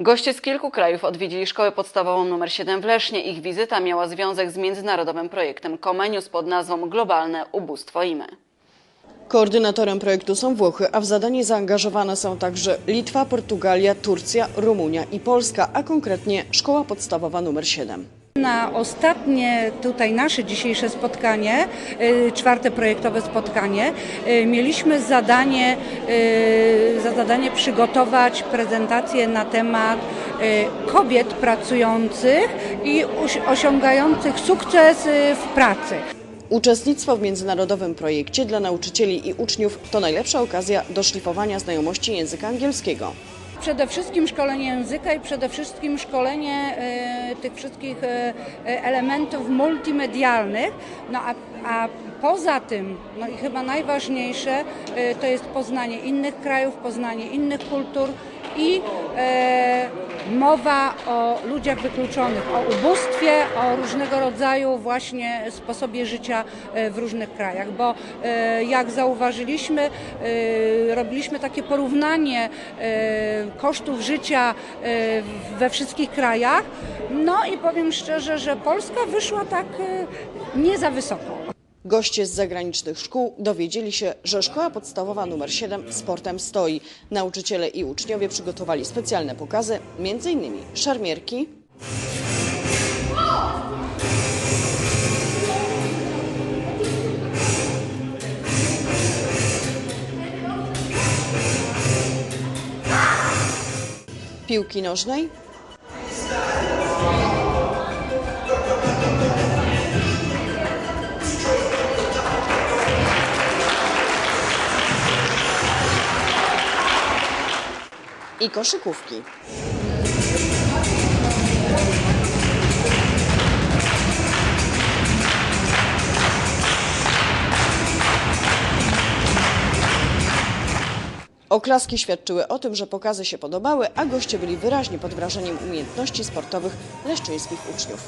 Goście z kilku krajów odwiedzili szkołę podstawową nr 7 w Lesznie. Ich wizyta miała związek z międzynarodowym projektem Comenius pod nazwą Globalne Ubóstwo i my. Koordynatorem projektu są Włochy, a w zadanie zaangażowane są także Litwa, Portugalia, Turcja, Rumunia i Polska, a konkretnie Szkoła Podstawowa nr 7. Na ostatnie tutaj nasze dzisiejsze spotkanie, y, czwarte projektowe spotkanie, y, mieliśmy zadanie, y, za zadanie przygotować prezentację na temat kobiet pracujących i osiągających sukces w pracy. Uczestnictwo w międzynarodowym projekcie dla nauczycieli i uczniów to najlepsza okazja do szlifowania znajomości języka angielskiego. Przede wszystkim szkolenie języka i przede wszystkim szkolenie e, tych wszystkich e, e, elementów multimedialnych. No a, a poza tym, no i chyba najważniejsze, to jest poznanie innych krajów, poznanie innych kultur i e, mowa o ludziach wykluczonych, o ubóstwie, o różnego rodzaju właśnie sposobie życia e, w różnych krajach, bo e, jak zauważyliśmy, robiliśmy takie porównanie kosztów życia we wszystkich krajach, no i powiem szczerze, że Polska wyszła tak nie za wysoko. Goście z zagranicznych szkół dowiedzieli się, że Szkoła Podstawowa nr 7 sportem stoi. Nauczyciele i uczniowie przygotowali specjalne pokazy, m.in. szarmierki, piłki nożnej, i koszykówki. Oklaski świadczyły o tym, że pokazy się podobały, a goście byli wyraźnie pod wrażeniem umiejętności sportowych leszczyńskich uczniów.